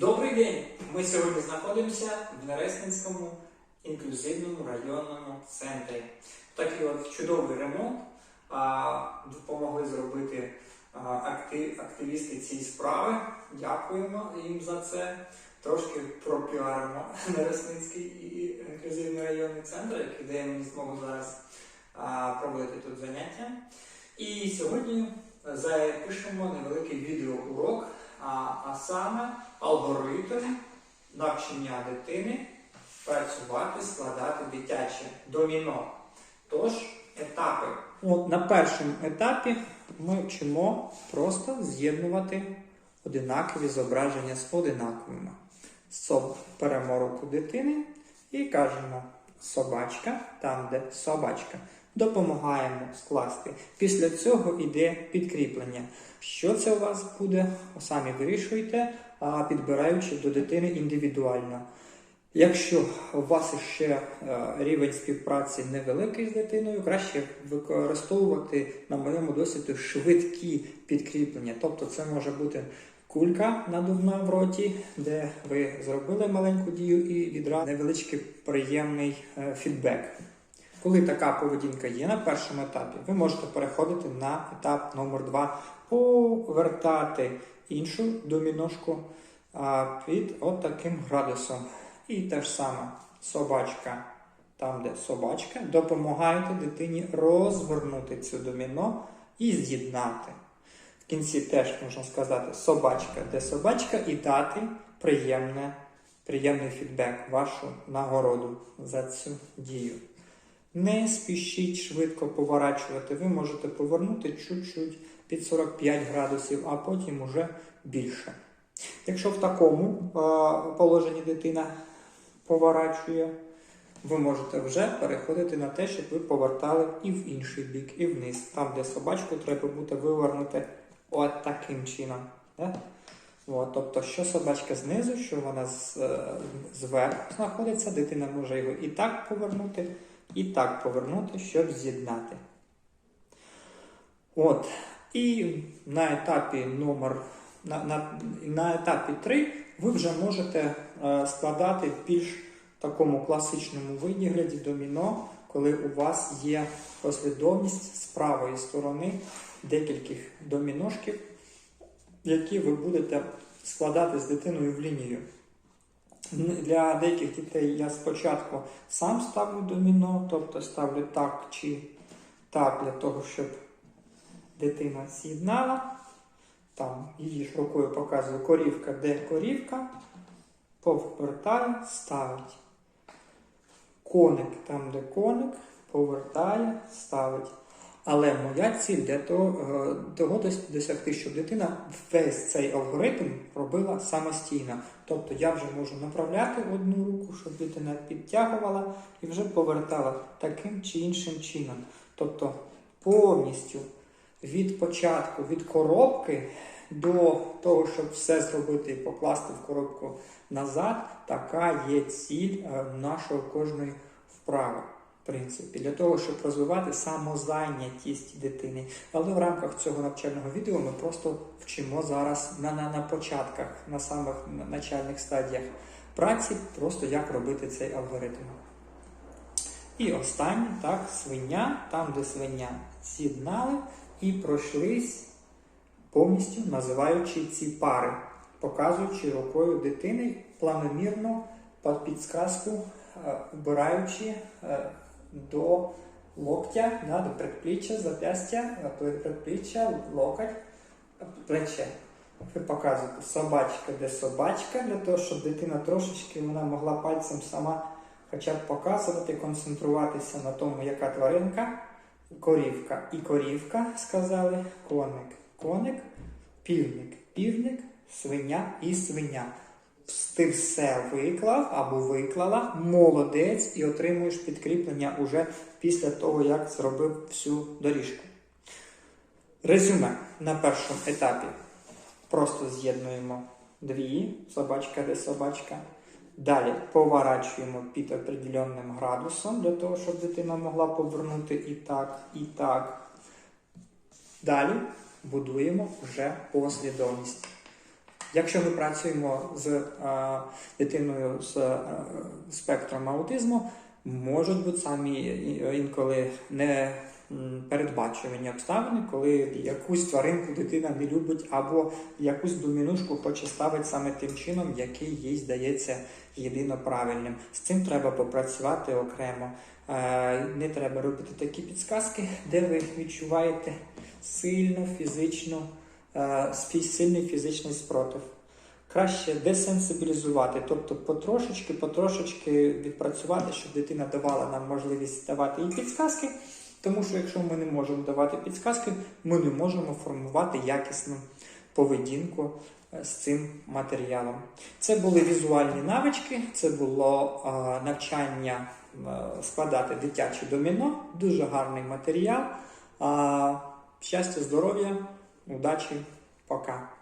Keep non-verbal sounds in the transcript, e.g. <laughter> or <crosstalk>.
Добрий день! Ми сьогодні знаходимося в Нересницькому інклюзивному районному центрі. Такий от чудовий ремонт а, допомогли зробити а, актив, активісти цієї справи. Дякуємо їм за це. Трошки пропіаримо <laughs> Нересницький і інклюзивний районний центр, який дає мені змогу зараз а, проводити тут заняття. І сьогодні запишемо невеликий відеоурок, а, а саме алгоритм навчання дитини працювати, складати дитяче доміно. Тож, етапи. От на першому етапі ми вчимо просто з'єднувати одинакові зображення з одинаковими. Соб беремо руку дитини і кажемо собачка, там, де собачка. Допомагаємо скласти. Після цього йде підкріплення. Що це у вас буде, самі вирішуйте, підбираючи до дитини індивідуально. Якщо у вас ще е, рівень співпраці невеликий з дитиною, краще використовувати, на моєму досвіду, швидкі підкріплення. Тобто це може бути кулька надувна в роті, де ви зробили маленьку дію і відразу невеличкий приємний е, фідбек. Коли така поведінка є на першому етапі, ви можете переходити на етап номер 2 повертати іншу доміношку під от градусом. І те ж саме собачка, там, де собачка, допомагаєте дитині розгорнути цю доміно і з'єднати. В кінці теж можна сказати собачка, де собачка, і дати приємне, приємний фідбек, вашу нагороду за цю дію. Не спішіть швидко поворачувати. Ви можете повернути чуть-чуть під 45 градусів, а потім уже більше. Якщо в такому положенні дитина поворачує, ви можете вже переходити на те, щоб ви повертали і в інший бік, і вниз. Там, де собачку треба буде вивернути от таким чином. От, тобто, що собачка знизу, що вона е, зверху знаходиться, дитина може його і так повернути, і так повернути, щоб з'єднати. От. І на етапі номер на, на, на етапі 3 ви вже можете е, складати в більш такому класичному вигляді доміно, коли у вас є послідовність з правої сторони декількох доміношків, які ви будете складати з дитиною в лінію. Для деяких дітей я спочатку сам ставлю доміно, тобто ставлю так чи так, для того, щоб дитина з'єднала. Там її ж рукою показую корівка, де корівка, повертає, ставить. Коник там, де коник, повертає, ставить. Але моя ціль для того, е, того досягти, щоб дитина весь цей алгоритм робила самостійно. Тобто я вже можу направляти одну руку, щоб дитина підтягувала і вже повертала таким чи іншим чином. Тобто повністю від початку, від коробки до того, щоб все зробити і покласти в коробку назад, така є ціль е, нашої кожної вправи. Принципі, для того, щоб розвивати самозайнятість дитини. Але в рамках цього навчального відео ми просто вчимо зараз на, на, на початках, на самих начальних стадіях праці, просто як робити цей алгоритм. І останнє, так, свиня, там, де свиня з'єднали і пройшлись повністю називаючи ці пари, показуючи рукою дитини планомірно під підсказку, е, вбираючи е, до локтя, да, до предпліччя, зап'ястя, предпліччя, локоть, плече. Ви показуєте собачка, де собачка, для того, щоб дитина трошечки вона могла пальцем сама хоча б показувати, концентруватися на тому, яка тваринка, корівка і корівка, сказали, коник, коник, півник, півник, свиня і свиня. Ти все виклав або виклала, молодець, і отримуєш підкріплення уже після того, як зробив всю доріжку. Резюме на першому етапі. Просто з'єднуємо дві, собачка де собачка. Далі поворачуємо під определенним градусом для того, щоб дитина могла повернути і так, і так. Далі будуємо вже послідовність. Якщо ми працюємо з е, дитиною з е, спектром аутизму, можуть бути самі інколи не передбачувані обставини, коли якусь тваринку дитина не любить, або якусь домінушку хоче ставити саме тим чином, який їй здається єдино правильним. З цим треба попрацювати окремо. Е, Не треба робити такі підсказки, де ви відчуваєте сильну фізичну, е, спі- сильний фізичний спротив. Краще десенсибілізувати, тобто потрошечки, потрошечки відпрацювати, щоб дитина давала нам можливість давати їй підсказки. Тому що якщо ми не можемо давати підсказки, ми не можемо формувати якісну поведінку е, з цим матеріалом. Це були візуальні навички, це було е, навчання е, складати дитяче доміно, дуже гарний матеріал. Е, щастя, здоров'я, mudar de focar.